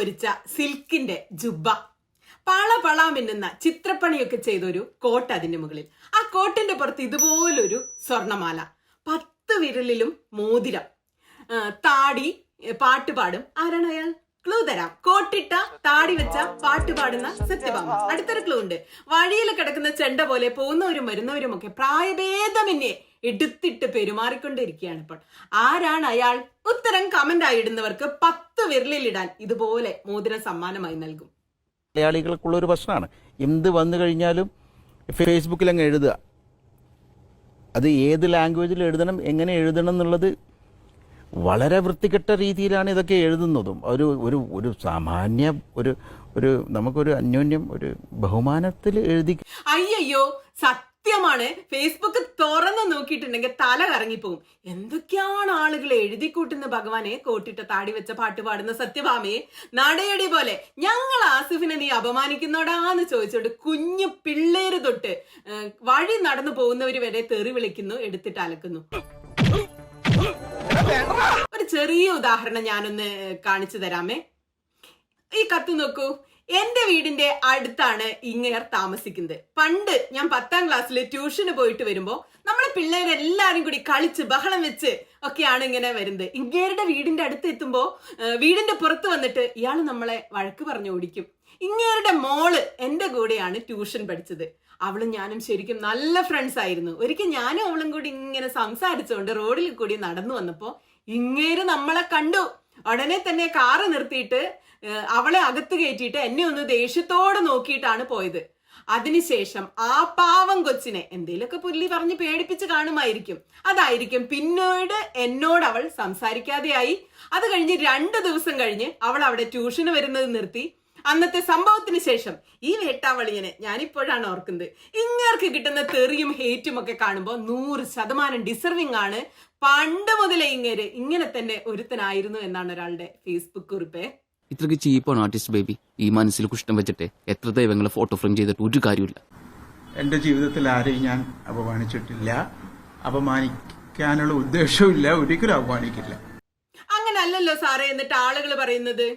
പൊരിച്ച സിൽക്കിന്റെ ജുബ്ബ. പള പള മിന്നുന്ന ചിത്രപ്പണിയൊക്കെ ചെയ്തൊരു കോട്ട് അതിന്റെ മുകളിൽ. ആ കോട്ടിന്റെ പുറത്ത് ഇതുപോലൊരു സ്വർണമാല. പത്ത് വിരലിലും മോതിരം. താടി പാട്ട് പാടും ആരാണ് അയാൾ? ക്ലൂ തരാം. കോട്ടിട്ട താടി വെച്ച പാട്ട് പാടുന്ന സത്യഭാമ. അടുത്തൊരു ക്ലൂ ഉണ്ട്. വഴിയിൽ കിടക്കുന്ന ചെണ്ട പോലെ പോകുന്നവരും വരുന്നവരും ഒക്കെ പ്രായഭേദമന്യേ എടുത്തിട്ട് പെരുമാറിക്കൊണ്ടിരിക്കുകയാണ് ഇപ്പോൾ. ആരാണ് അയാൾ? ഉത്തരം കമന്റ് ആയി ഇടുന്നവർക്ക് പത്ത് വിരലിലിടാൻ ഇതുപോലെ മോതിരം സമ്മാനമായി നൽകും. മലയാളികൾക്കുള്ള ഒരു പ്രശ്നമാണ്. എന്ത് വന്നു കഴിഞ്ഞാലും ഫേസ്ബുക്കിൽ അങ്ങ് എഴുതുക. അത് ഏത് ലാംഗ്വേജിൽ എഴുതണം എങ്ങനെ എഴുതണം എന്നുള്ളത് വളരെ വൃത്തികെട്ട രീതിയിലാണ് ഇതൊക്കെ എഴുതുന്നതും. ഒരു ഒരു ഒരു സാമാന്യ ഒരു ഒരു നമുക്കൊരു അന്യോന്യം ഒരു ബഹുമാനത്തിൽ എഴുതി അയ്യയ്യോ സത്യമാണ്. ഫേസ്ബുക്ക് തുറന്നു നോക്കിയിട്ടുണ്ടെങ്കിൽ തല കറങ്ങിപ്പോവും എന്തൊക്കെയാണ് ആളുകൾ എഴുതി കൂട്ടുന്ന ഭഗവാനെ കോട്ടിട്ട താടി വെച്ച പാട്ട് പാടുന്ന സത്യഭാമയെ? നടയടി പോലെ ഞങ്ങൾ ആസിഫിനെ നീ അപമാനിക്കുന്നോടാന്ന് ചോദിച്ചോണ്ട് കുഞ്ഞു പിള്ളേര് തൊട്ട് വഴി നടന്നു പോകുന്നവര് വരെ തെറി വിളിക്കുന്നു എടുത്തിട്ട് അലക്കുന്നു. ഒരു ചെറിയ ഉദാഹരണം ഞാനൊന്ന് കാണിച്ചു തരാമേ. ഈ കത്ത് നോക്കൂ. എന്റെ വീടിന്റെ അടുത്താണ് ഇങ്ങയർ താമസിക്കുന്നത്. പണ്ട് ഞാൻ പത്താം ക്ലാസ്സിൽ ട്യൂഷന് പോയിട്ട് വരുമ്പോ നമ്മളെ പിള്ളേരെല്ലാരും കൂടി കളിച്ച് ബഹളം വെച്ച് ഒക്കെയാണ് ഇങ്ങനെ വരുന്നത്. ഇങ്ങേരുടെ വീടിന്റെ അടുത്ത് എത്തുമ്പോ വീടിന്റെ പുറത്ത് വന്നിട്ട് ഇയാൾ നമ്മളെ വഴക്ക് പറഞ്ഞു ഓടിക്കും. ഇങ്ങേരുടെ മോൾ എന്റെ കൂടെയാണ് ട്യൂഷൻ പഠിച്ചത്. അവളും ഞാനും ശരിക്കും നല്ല ഫ്രണ്ട്സ് ആയിരുന്നു. ഒരിക്കൽ ഞാനും അവളും കൂടി ഇങ്ങനെ സംസാരിച്ചുകൊണ്ട് റോഡിൽ കൂടി നടന്നു വന്നപ്പോ ഇങ്ങേര് നമ്മളെ കണ്ടു. ഉടനെ തന്നെ കാറ് നിർത്തിയിട്ട് അവളെ അകത്ത് കയറ്റിയിട്ട് എന്നെ ഒന്ന് ദേഷ്യത്തോടെ നോക്കിയിട്ടാണ് പോയത്. അതിനുശേഷം ആ പാവം കൊച്ചിനെ എന്തേലൊക്കെ പുല്ലി പറഞ്ഞ് പേടിപ്പിച്ച് കാണുമായിരിക്കും. അതായിരിക്കും പിന്നീട് എന്നോട് അവൾ സംസാരിക്കാതെയായി. അത് കഴിഞ്ഞ് രണ്ട് ദിവസം കഴിഞ്ഞ് അവൾ അവിടെ ട്യൂഷന് വരുന്നത് നിർത്തി. അന്നത്തെ സംഭവത്തിന് ശേഷം ഈ വേട്ടാവളിയനെ ഞാനിപ്പോഴാണ് ഓർക്കുന്നത്. ഇങ്ങേർക്ക് കിട്ടുന്ന തെറിയും ഹേറ്റും ഒക്കെ കാണുമ്പോൾ നൂറ് ശതമാനം ഡിസർവിംഗ് ആണ്. പണ്ട് മുതലേ ഇങ്ങേര് ഇങ്ങനെ തന്നെ ഒരുത്തനായിരുന്നു എന്നാണ് ഒരാളുടെ ഫേസ്ബുക്ക് കുറിപ്പ്. ഇത്രയ്ക്ക് ചീപ്പാണ് ആർട്ടിസ്റ്റ് ബേബി ഈ മനസ്സിൽ കുഷ്ടം വെച്ചിട്ട് എത്ര ദൈവങ്ങളെ ഫോട്ടോ ഫ്രെയിം ചെയ്തിട്ട് ഒരു കാര്യമില്ല എന്റെ ജീവിതത്തിൽ ആരെയും ഞാൻ അപമാനിച്ചിട്ടില്ല. അപമാനിക്കാനുള്ള ഉദ്ദേശവും ഇല്ല ഒരിക്കലും അപമാനിക്കില്ല. അങ്ങനല്ലല്ലോ സാറേ എന്നിട്ട് ആളുകൾ പറയുന്നത്?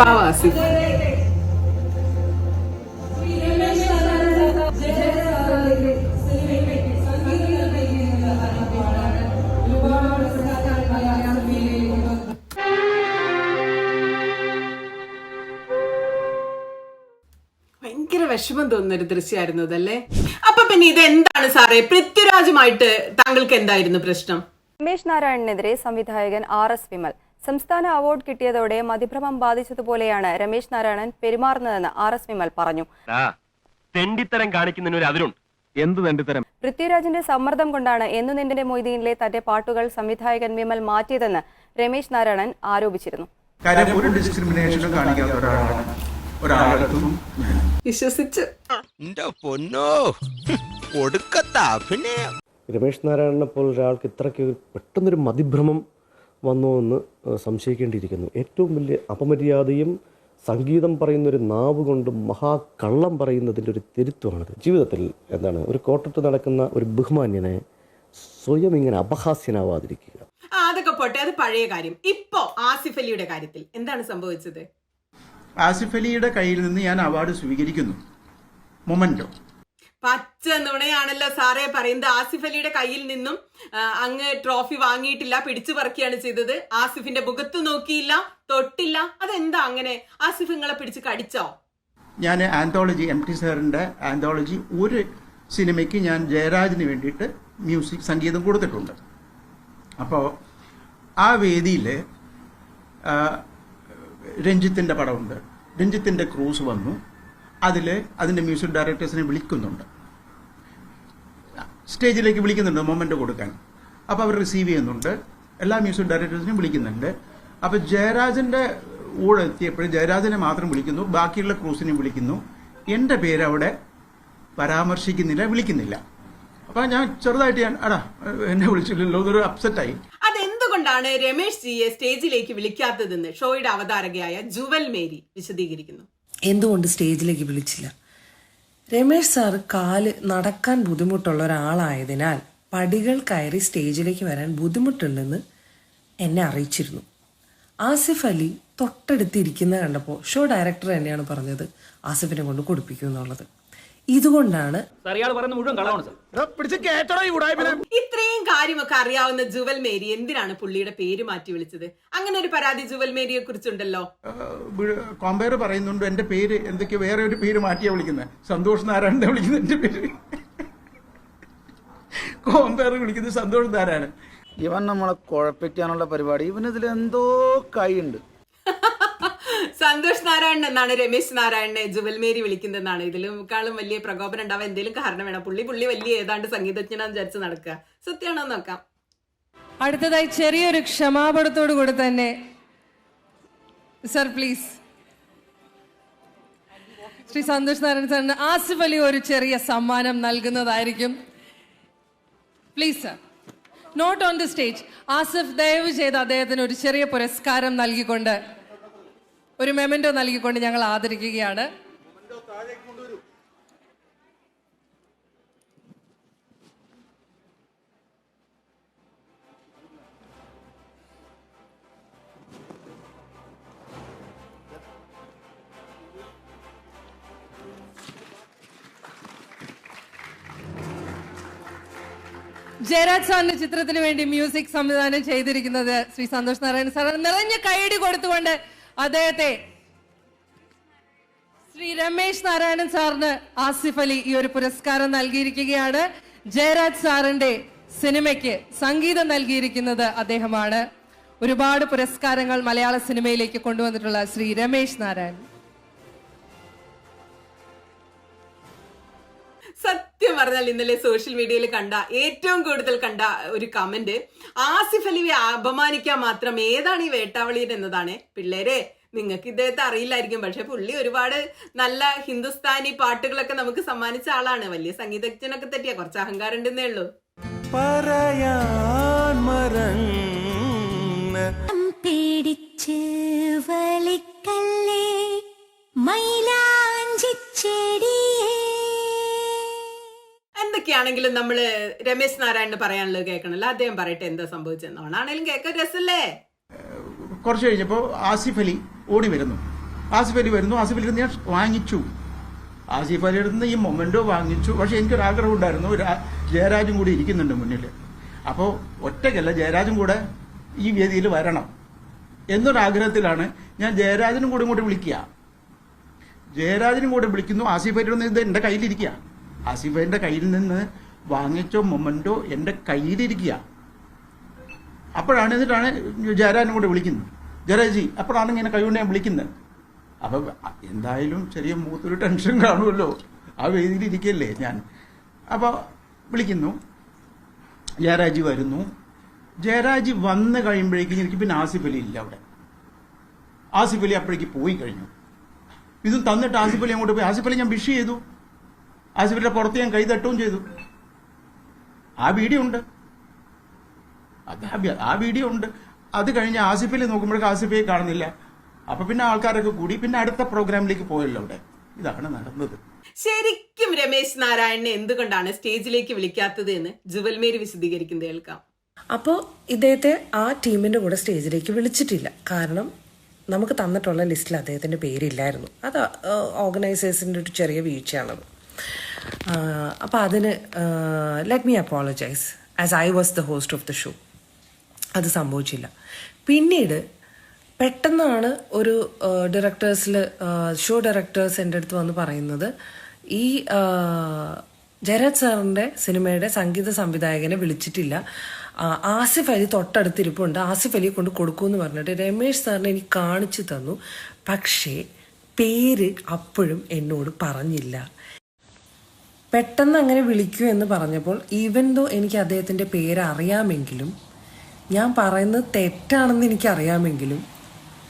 പാവാസി ഭയങ്കര വിഷമം തോന്നുന്ന ഒരു ദൃശ്യമായിരുന്നു അതല്ലേ അപ്പൊ പിന്നെ ഇത് എന്താണ് സാറേ? പൃഥ്വിരാജുമായിട്ട് താങ്കൾക്ക് എന്തായിരുന്നു പ്രശ്നം? രമേശ് നാരായണനെതിരെ സംവിധായകൻ ആർ എസ് വിമൽ സംസ്ഥാന അവാർഡ് കിട്ടിയതോടെ മതിഭ്രമം ബാധിച്ചതുപോലെയാണ് രമേശ് നാരായണൻ പെരുമാറുന്നതെന്ന് ആർ എസ് വിമൽ പറഞ്ഞു. ആ തെണ്ടിത്തരം കാണിക്കുന്നതിന് ഒരു അതിരുണ്ട്. എന്ത് തെണ്ടിത്തരം? പൃഥ്വിരാജിന്റെ സമ്മർദ്ദം കൊണ്ടാണ് എന്നു നിന്റെ മൊയ്തീനിലെ തന്റെ പാട്ടുകൾ സംവിധായകൻ വിമൽ മാറ്റിയതെന്ന് രമേശ് നാരായണൻ ആരോപിച്ചിരുന്നു. കാര്യം ഒരു ഡിസ്ക്രിമിനേഷനും കാണിക്കാത്ത ഒരാളാണ് വിശ്വസിച്ച്. പൊന്നോ രമേശ് നാരായണനെ പോലെ ഒരാൾക്ക് ഇത്രയ്ക്ക് പെട്ടെന്നൊരു മതിഭ്രമം വന്നോ എന്ന് സംശയിക്കേണ്ടിയിരിക്കുന്നു. ഏറ്റവും വലിയ അപമര്യാദയും സംഗീതം പറയുന്ന ഒരു നാവ് കൊണ്ട് മഹാകള്ളം പറയുന്നതിന്റെ ഒരു തിരുത്തമാണിത് ജീവിതത്തിൽ എന്താണ് ഒരു കോട്ടത്ത് നടക്കുന്ന ഒരു ബഹുമാന്യനെ സ്വയം ഇങ്ങനെ അപഹാസ്യനാവാതിരിക്കുക. അതൊക്കെ പോട്ടെ അത് പഴയ കാര്യം. ഇപ്പോ ആസിഫ് അലിയുടെ കാര്യത്തിൽ എന്താണ് സംഭവിച്ചത്? ആസിഫ് അലിയുടെ കയ്യിൽ നിന്ന് ഞാൻ അവാർഡ് സ്വീകരിക്കുന്നു. മൊമന്റോ പച്ച നുണയാണല്ലോ സാറേ പറയുന്നത്. ആസിഫ് അലിയുടെ കയ്യിൽ നിന്നും അങ്ങ് ട്രോഫി വാങ്ങിയിട്ടില്ല പിടിച്ചു പറക്കുകയാണ് ചെയ്തത്. ആസിഫിന്റെ മുഖത്ത് നോക്കിയില്ല തൊട്ടില്ല. അതെന്താ അങ്ങനെ? ആസിഫ് നിങ്ങളെ പിടിച്ച് കടിച്ചോ? ഞാൻ ആന്തോളജി എം ടി സാറിന്റെ ആന്തോളജി ഒരു സിനിമയ്ക്ക് ഞാൻ ജയരാജിന് വേണ്ടിയിട്ട് മ്യൂസിക് സംഗീതം കൊടുത്തിട്ടുണ്ട്. അപ്പോൾ ആ വേദിയിൽ രഞ്ജിത്തിന്റെ പടമുണ്ട്. രഞ്ജിത്തിന്റെ ക്രൂസ് വന്നു. അതിൽ അതിന്റെ മ്യൂസിക് ഡയറക്ടേഴ്സിനെ വിളിക്കുന്നുണ്ട്. സ്റ്റേജിലേക്ക് വിളിക്കുന്നുണ്ട് മൊമെന്റ് കൊടുക്കാൻ. അപ്പോൾ അവർ റിസീവ് ചെയ്യുന്നുണ്ട്. എല്ലാ മ്യൂസിക് ഡയറക്ടേഴ്സിനെയും വിളിക്കുന്നുണ്ട്. അപ്പോൾ ജയരാജന്റെ കൂടെ എത്തിയപ്പോഴും ജയരാജനെ മാത്രം വിളിക്കുന്നു. ബാക്കിയുള്ള ക്രൂസിനെയും വിളിക്കുന്നു. എന്റെ പേര് അവിടെ പരാമർശിക്കുന്നില്ല വിളിക്കുന്നില്ല. അപ്പോൾ ഞാൻ ചെറുതായിട്ട് ഞാൻ അടാ എന്നെ വിളിച്ചില്ലല്ലോ എന്നൊരു അപ്സെറ്റായി അതെന്തുകൊണ്ടാണ് രമേശ് ജിയെ സ്റ്റേജിലേക്ക് വിളിക്കാത്തതെന്ന് ഷോയുടെ അവതാരകയായ ജുവൽ മേരി വിശദീകരിക്കുന്നു. എന്തുകൊണ്ട് സ്റ്റേജിലേക്ക് വിളിച്ചില്ല? രമേശ് സാർ കാൽ നടക്കാൻ ബുദ്ധിമുട്ടുള്ള ഒരാളായതിനാൽ പടികൾ കയറി സ്റ്റേജിലേക്ക് വരാൻ ബുദ്ധിമുട്ടുണ്ടെന്ന് എന്നെ അറിയിച്ചിരുന്നു. ആസിഫ് അലി തൊട്ടടുത്തിരിക്കുന്നത് കണ്ടപ്പോൾ ഷോ ഡയറക്ടർ തന്നെയാണ് പറഞ്ഞത് ആസിഫിനെ കൊണ്ട് കൊടുപ്പിക്കും എന്നുള്ളത് ഇതുകൊണ്ടാണ് ഇത്രയും കാര്യമൊക്കെ അറിയാവുന്ന ജുവൽ മേരി എന്തിനാണ് പുള്ളിയുടെ പേര് മാറ്റി വിളിച്ചത്? അങ്ങനെ ഒരു പരാതി ജുവൽ മേരിയെ കുറിച്ചുണ്ടല്ലോ. കോമ്പയർ പറയുന്നുണ്ട് എന്റെ പേര് എന്തൊക്കെ വേറെ ഒരു പേര് മാറ്റിയാ വിളിക്കുന്നത് സന്തോഷ് നാരായണന്റെ വിളിക്കുന്നത് എന്റെ പേര്. കോമ്പയർ വിളിക്കുന്നത് സന്തോഷ് നാരായണൻ. ഇവൻ നമ്മളെ കുഴപ്പിക്കാനുള്ള പരിപാടി. ഇവൻ ഇവനിതിൽ എന്തോ കൈയുണ്ട്. സന്തോഷ് നാരായണൻ എന്നാണ് രമേശ് നാരായണനെ ജുവൽമേരി വിളിക്കുന്നതെന്നാണ്. ഇതിലും വലിയ പ്രകോപനം ഉണ്ടാവാൻ എന്തെങ്കിലും കാരണം വേണം. പുള്ളി പുള്ളി വലിയ ഏതാണ്ട് സംഗീതജ്ഞനാന്ന് വിചാരിച്ച് നടക്കുക. സത്യമാണോ നോക്കാം. അടുത്തതായി ചെറിയൊരു ക്ഷമാപണത്തോടു കൂടെ തന്നെ. Sir please. ശ്രീ സന്തോഷ് നാരായണ സാറിന് ആസിഫ് അലി ഒരു ചെറിയ സമ്മാനം നൽകുന്നതായിരിക്കും. Please sir not on the stage Asif ദയവ് ചെയ്ത് അദ്ദേഹത്തിന് ഒരു ചെറിയ പുരസ്കാരം നൽകിക്കൊണ്ട് ഒരു മെമന്റോ നൽകിക്കൊണ്ട് ഞങ്ങൾ ആദരിക്കുകയാണ്. ജയരാജ് സാറിന്റെ ചിത്രത്തിന് വേണ്ടി മ്യൂസിക് സംവിധാനം ചെയ്തിരിക്കുന്നത് ശ്രീ സന്തോഷ് നാരായണൻ സാർ നിറഞ്ഞ കൈയടി കൊടുത്തുകൊണ്ട് അദ്ദേഹത്തെ ശ്രീ രമേശ് നാരായണൻ സാറിന് ആസിഫ് അലി ഈ ഒരു പുരസ്കാരം നൽകിയിരിക്കുകയാണ്. ജയരാജ് സാറിന്റെ സിനിമയ്ക്ക് സംഗീതം നൽകിയിരിക്കുന്നത് അദ്ദേഹമാണ്. ഒരുപാട് പുരസ്കാരങ്ങൾ മലയാള സിനിമയിലേക്ക് കൊണ്ടുവന്നിട്ടുള്ള ശ്രീ രമേശ് നാരായണൻ സത്യം പറഞ്ഞാൽ ഇന്നലെ സോഷ്യൽ മീഡിയയിൽ കണ്ട ഏറ്റവും കൂടുതൽ കണ്ട ഒരു കമന്റ് ആസിഫ് അലിയെ അപമാനിക്കാൻ മാത്രം ഏതാണ് ഈ വേട്ടാവളിയൻ എന്നതാണ്. പിള്ളേരെ നിങ്ങൾക്ക് ഇദ്ദേഹത്തെ അറിയില്ലായിരിക്കും. പക്ഷെ പുള്ളി ഒരുപാട് നല്ല ഹിന്ദുസ്ഥാനി പാട്ടുകളൊക്കെ നമുക്ക് സമ്മാനിച്ച ആളാണ്. വലിയ സംഗീതജ്ഞനൊക്കെ തെറ്റിയ കുറച്ച് അഹങ്കാരം ഉണ്ടെന്നേ ഉള്ളൂ. പേടിച്ച് വലിക്കല്ലേ എന്തൊക്കെയാണെങ്കിലും നമ്മൾ രമേശ് നാരായണന് പറയാനുള്ളത് കേൾക്കണല്ലോ. അദ്ദേഹം പറയട്ടെ എന്താ സംഭവിച്ചെന്ന് ഓണാണെങ്കിലും കേൾക്കാൻ രസല്ലേ? കുറച്ച് കഴിഞ്ഞപ്പോൾ ആസിഫ് അലി ഓടി വരുന്നു. ആസിഫ് അലി വരുന്നു. ആസിഫ് അലി ഞാൻ വാങ്ങിച്ചു. ആസിഫ് അലിയുടെ നിന്ന് ഈ മൊമെന്റോ വാങ്ങിച്ചു. പക്ഷെ എനിക്കൊരു ആഗ്രഹം ഉണ്ടായിരുന്നു ജയരാജും കൂടി ഇരിക്കുന്നുണ്ട് മുന്നിൽ അപ്പോൾ ഒറ്റയ്ക്കല്ല ജയരാജും കൂടെ ഈ വേദിയിൽ വരണം എന്നൊരാഗ്രഹത്തിലാണ് ഞാൻ ജയരാജനും കൂടെ ഇങ്ങോട്ട് വിളിക്കുക. ജയരാജനും കൂടെ വിളിക്കുന്നു. ആസിഫ് അലിയുടെ ഇത് എന്റെ കയ്യിലിരിക്കുക. ആസിഫ് അലിന്റെ കയ്യിൽ നിന്ന് വാങ്ങിച്ചോ മൊമെന്റോ എന്റെ കയ്യിലിരിക്കുക. അപ്പോഴാണ് എന്നിട്ടാണ് ജയരാജനും കൂടെ വിളിക്കുന്നത്. ജയരാജി അപ്പോഴാണ് ഇങ്ങനെ കൈകൊണ്ട് ഞാൻ വിളിക്കുന്നത്. അപ്പൊ എന്തായാലും ചെറിയ മൂത്തൊരു ടെൻഷൻ കാണുമല്ലോ. ആ വേദിയിൽ ഇരിക്കല്ലേ ഞാൻ. അപ്പോൾ വിളിക്കുന്നു. ജയരാജി വരുന്നു. ജയരാജി വന്ന് കഴിയുമ്പോഴേക്കും എനിക്ക് പിന്നെ ആസിഫ് അലി ഇല്ല അവിടെ. ആസിഫ് അലി അപ്പോഴേക്ക് പോയി കഴിഞ്ഞു. ഇതും തന്നിട്ട് ആസിഫ് അലി അങ്ങോട്ട് പോയി. ആസിഫ് അലി ഞാൻ വിഷ് ചെയ്തു. ആസിഫ് അലിയുടെ പുറത്ത് ഞാൻ കൈ തട്ടുകയും ചെയ്തു. ആ വീഡിയോ ഉണ്ട് അതാ ആ വീഡിയോ ഉണ്ട് അത് കഴിഞ്ഞ് ആസിഫിൽ നോക്കുമ്പോഴേക്ക് ആസിഫയെ കാണുന്നില്ല. അപ്പൊ പിന്നെ ആൾക്കാരൊക്കെ കൂടി. പിന്നെ അടുത്ത പ്രോഗ്രാമിലേക്ക് പോയല്ലോ അവിടെ. ഇതാണ് നടന്നത്. ശരിക്കും രമേശ് നാരായണനെ എന്തുകൊണ്ടാണ് സ്റ്റേജിലേക്ക് വിളിക്കാത്തത് എന്ന് ജുവൽമേരി വിശദീകരിക്കുന്നത് കേൾക്കാം. അപ്പോൾ ഇദ്ദേഹത്തെ ആ ടീമിന്റെ കൂടെ സ്റ്റേജിലേക്ക് വിളിച്ചിട്ടില്ല. കാരണം നമുക്ക് തന്നിട്ടുള്ള ലിസ്റ്റിൽ അദ്ദേഹത്തിന്റെ പേരില്ലായിരുന്നു. അത് ഓർഗനൈസേഴ്സിന്റെ ഒരു ചെറിയ വീഴ്ചയാണത്. അപ്പോൾ അതിന് let me apologise as I was the host of the show അത് സംഭവിച്ചില്ല. പിന്നീട് പെട്ടെന്നാണ് ഒരു ഡയറക്ടേഴ്സിൽ ഷോ ഡയറക്ടേഴ്സ് എന്റെ അടുത്ത് വന്ന് പറയുന്നത് ഈ ജയരാജ് സാറിന്റെ സിനിമയുടെ സംഗീത സംവിധായകനെ വിളിച്ചിട്ടില്ല. ആസിഫ് അലി തൊട്ടടുത്തിരിപ്പുണ്ട്. ആസിഫ് അലിയെ കൊണ്ട് കൊടുക്കുമെന്ന് പറഞ്ഞിട്ട് രമേശ് സാറിനെ എനിക്ക് കാണിച്ചു തന്നു. പക്ഷേ പേര് അപ്പോഴും എന്നോട് പറഞ്ഞില്ല. പെട്ടെന്ന് അങ്ങനെ വിളിക്കൂ എന്ന് പറഞ്ഞപ്പോൾ ഈവൻ ദോ എനിക്ക് അദ്ദേഹത്തിന്റെ പേര് അറിയാമെങ്കിലും ഞാൻ പറയുന്നത് തെറ്റാണെന്ന് എനിക്കറിയാമെങ്കിലും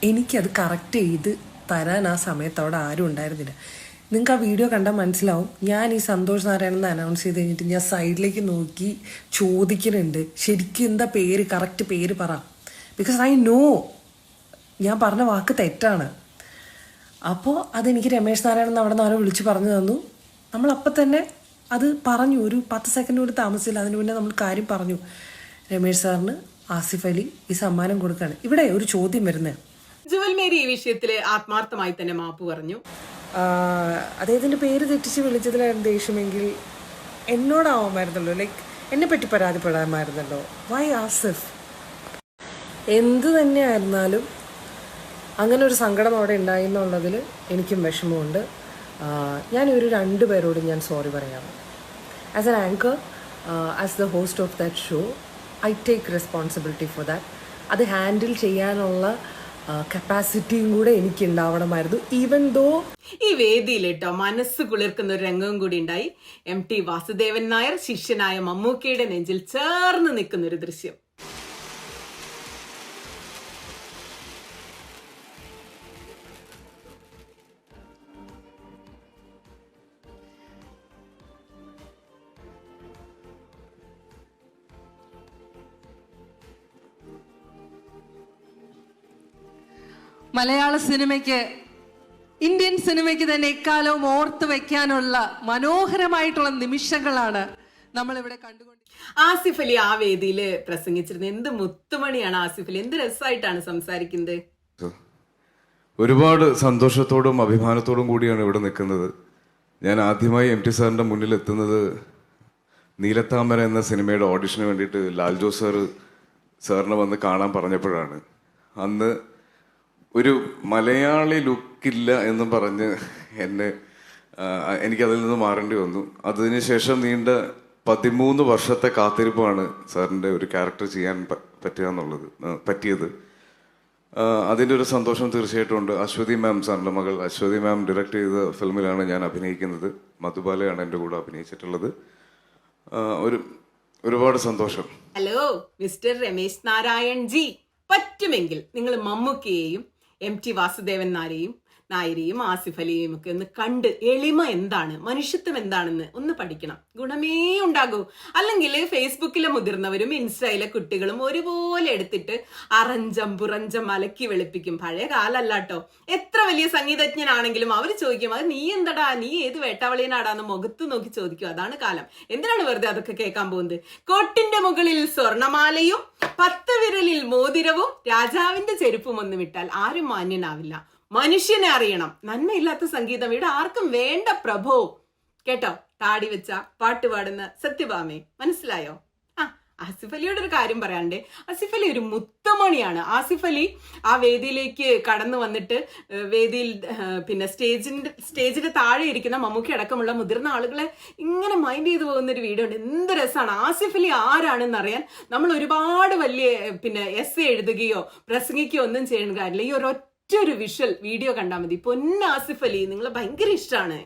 എനിക്കത് കറക്റ്റ് ചെയ്ത് തരാൻ ആ സമയത്ത് അവിടെ ആരും ഉണ്ടായിരുന്നില്ല. നിങ്ങൾക്ക് ആ വീഡിയോ കണ്ടാൽ മനസ്സിലാവും ഞാൻ ഈ സന്തോഷ് നാരായണൻ അനൗൺസ് ചെയ്ത് കഴിഞ്ഞിട്ട് ഞാൻ സൈഡിലേക്ക് നോക്കി ചോദിക്കുന്നുണ്ട് ശരിക്കും എന്താ പേര് കറക്റ്റ് പേര് പറ. ബിക്കോസ് ഐ നോ ഞാൻ പറഞ്ഞ വാക്ക് തെറ്റാണ്. അപ്പോൾ അതെനിക്ക് രമേശ് നാരായണൻ അവിടെ നിന്ന് ആരോ വിളിച്ച് പറഞ്ഞു തന്നു. നമ്മളപ്പം തന്നെ അത് പറഞ്ഞു ഒരു പത്ത് സെക്കൻഡ് കൂടി താമസിച്ചില്ല. അതിന് മുന്നേ നമ്മൾ കാര്യം പറഞ്ഞു. രമേശ് സാറിന് ആസിഫ് അലി ഈ സമ്മാനം കൊടുക്കുകയാണ് ഇവിടെ ഒരു ചോദ്യം വരുന്നത് ജുവൽ മേരി ഈ വിഷയത്തിൽ ആത്മാർത്ഥമായി തന്നെ മാപ്പ് പറഞ്ഞു. അദ്ദേഹത്തിന്റെ പേര് തെറ്റിച്ച് വിളിച്ചതിലായിരുന്നു ദേഷ്യമെങ്കിൽ എന്നോടാവുമായിരുന്നല്ലോ ലൈക്ക് എന്നെ പറ്റി പരാതിപ്പെടാമായിരുന്നല്ലോ. വൈ ആസിഫ്? എന്ത് തന്നെയായിരുന്നാലും അങ്ങനെ ഒരു സങ്കടം അവിടെ ഉണ്ടായി എന്നുള്ളതിൽ എനിക്കും വിഷമമുണ്ട്. ഒരു രണ്ട് പേരോടും ഞാൻ സോറി പറയാം. As an anchor as the host of that show I take responsibility for that അത് ഹാൻഡിൽ ചെയ്യാനുള്ള കപ്പാസിറ്റിയും കൂടെ എനിക്ക് ഉണ്ടാവണമായിരുന്നു. ഈവൻ ദോ ഈ വേദിയിൽ കേട്ടോ മനസ്സ് കുളിർക്കുന്ന ഒരു രംഗവും കൂടി ഉണ്ടായി. എം ടി വാസുദേവൻ നായർ ശിഷ്യനായ മമ്മൂക്കയുടെ നെഞ്ചിൽ ചേർന്ന് നിൽക്കുന്ന ഒരു ദൃശ്യം. മലയാള സിനിമയ്ക്ക് ഇന്ത്യൻ സിനിമയ്ക്ക് തന്നെ എക്കാലവും ഓർത്ത് വെക്കാനുള്ള മനോഹരമായിട്ടുള്ള നിമിഷങ്ങളാണ് നമ്മൾ ഇവിടെ കണ്ടുകൊണ്ട് ആസിഫ് അലി ആ വേദിയിൽ പ്രസംഗിച്ചിരുന്നത് എന്ത് മുത്തുമണിയാണ് ആസിഫ് അലി? എന്ത് രസമായിട്ടാണ് സംസാരിക്കുന്നത്? ഒരുപാട് സന്തോഷത്തോടും അഭിമാനത്തോടും കൂടിയാണ് ഇവിടെ നിൽക്കുന്നത്. ഞാൻ ആദ്യമായി എം ടി സാറിന്റെ മുന്നിൽ എത്തുന്നത് നീലത്താമര എന്ന സിനിമയുടെ ഓഡിഷന് വേണ്ടിയിട്ട് ലാൽ ജോസ് സാറ് സാറിനെ വന്ന് കാണാൻ പറഞ്ഞപ്പോഴാണ്. അന്ന് ഒരു മലയാളി ലുക്കില്ല എന്ന് പറഞ്ഞ് എന്നെ എനിക്ക് എനിക്കതിൽ നിന്ന് മാറേണ്ടി വന്നു. അതിനുശേഷം നീണ്ട പതിമൂന്ന് വർഷത്തെ കാത്തിരിപ്പാണ് സാറിന്റെ ഒരു ക്യാരക്ടർ ചെയ്യാൻ പറ്റുക എന്നുള്ളത് പറ്റിയത്. അതിന്റെ ഒരു സന്തോഷം തീർച്ചയായിട്ടും ഉണ്ട്. അശ്വതി മാം സാറിന്റെ മകൾ അശ്വതി മാം ഡയറക്റ്റ് ചെയ്ത ഫിലിമിലാണ് ഞാൻ അഭിനയിക്കുന്നത്. മധുബാലയാണ് എന്റെ കൂടെ അഭിനയിച്ചിട്ടുള്ളത്. ഒരു ഒരുപാട് സന്തോഷം. Hello mister Ramesh Narayan ji. പറ്റുമെങ്കിൽ നിങ്ങൾ മമ്മൂക്കയെയും എം ടി വാസുദേവൻ നാരെയും നായരെയും ആസിഫ് അലിയെയും ഒക്കെ ഒന്ന് കണ്ട് എളിമ എന്താണ്? മനുഷ്യത്വം എന്താണെന്ന് ഒന്ന് പഠിക്കണം. ഗുണമേ ഉണ്ടാകൂ. അല്ലെങ്കിൽ ഫേസ്ബുക്കിലെ മുതിർന്നവരും ഇൻസ്റ്റയിലെ കുട്ടികളും ഒരുപോലെ എടുത്തിട്ട് അറഞ്ചം പുറഞ്ചം അലക്കി വെളുപ്പിക്കും. പഴയ കാലല്ലാട്ടോ. എത്ര വലിയ സംഗീതജ്ഞനാണെങ്കിലും അവർ ചോദിക്കും അത് നീ എന്തടാ? നീ ഏത് വേട്ടാവളിയനാടാന്ന് മുഖത്ത് നോക്കി ചോദിക്കും. അതാണ് കാലം. എന്തിനാണ് വെറുതെ അതൊക്കെ കേൾക്കാൻ പോകുന്നത്? കോട്ടിന്റെ മുകളിൽ സ്വർണമാലയും പത്ത് വിരലിൽ മോതിരവും രാജാവിന്റെ ചെരുപ്പും ഒന്നും ഇട്ടാൽ ആരും മാന്യനാവില്ല. മനുഷ്യനെ അറിയണം. നന്മയില്ലാത്ത സംഗീതം. ഇവിടെ ആർക്കും വേണ്ട പ്രഭോ. കേട്ടോ? താടി വെച്ച പാട്ട് പാടുന്ന സത്യഭാമേ. മനസ്സിലായോ? ആ ആസിഫ് അലിയുടെ ഒരു കാര്യം പറയാണ്ട് ആസിഫ് അലി ഒരു മുത്തമണിയാണ്. ആസിഫ് അലി ആ വേദിയിലേക്ക് കടന്നു വന്നിട്ട് വേദിയിൽ പിന്നെ സ്റ്റേജിന്റെ സ്റ്റേജിന്റെ താഴെ ഇരിക്കുന്ന മമ്മൂക്കി അടക്കമുള്ള മുതിർന്ന ആളുകളെ ഇങ്ങനെ മൈൻഡ് ചെയ്തു പോകുന്ന ഒരു വീഡിയോ ഉണ്ട്. എന്ത് രസമാണ്. ആസിഫ് അലി ആരാണെന്ന് അറിയാൻ നമ്മൾ ഒരുപാട് വലിയ പിന്നെ എസ് എഴുതുകയോ പ്രസംഗിക്കുകയോ ഒന്നും ചെയ്യേണ്ട കാര്യമില്ല. ഈ ഒരൊറ്റ ഒരു വിഷ്വൽ വീഡിയോ കണ്ടാൽ മതി. പൊന്ന ആസിഫ് അലി നിങ്ങളെ ഭയങ്കര ഇഷ്ടമാണ്